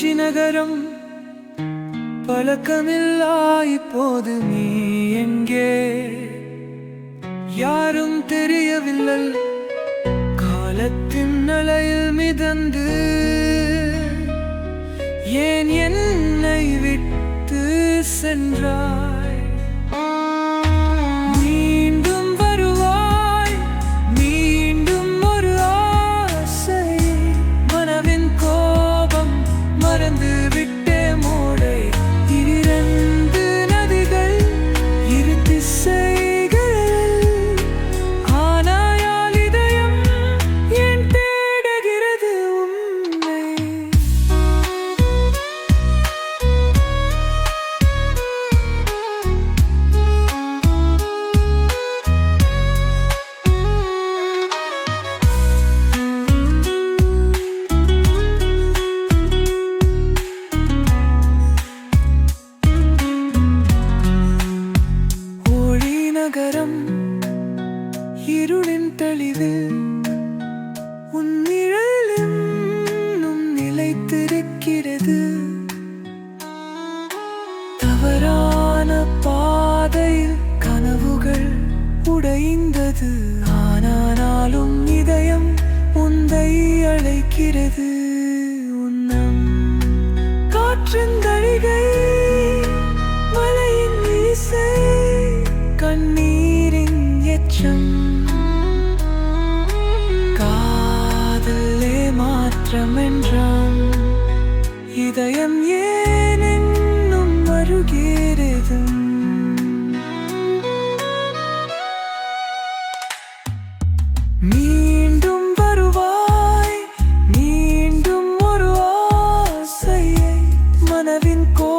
நகரம் பழக்கமில்லா இப்போது நீ எங்கே? யாரும் தெரியவில்லை. காலத்தின் அலையில் மிதந்து ஏன் என்னை விட்டு சென்றார் தெளிவு. உன் நிழல் இன்னும் நிலைத்திருக்கிறது. தவறான பாதையில் கனவுகள் உடைந்தது. ஆனாலும் இதயம் உந்தை அழைக்கிறது. மாற்றமென்றான் இதயம் ஏன் இன்னும் வருகிறது மீண்டும் வருவாய் மீண்டும் ஒரு ஆசையை மனதின் கோ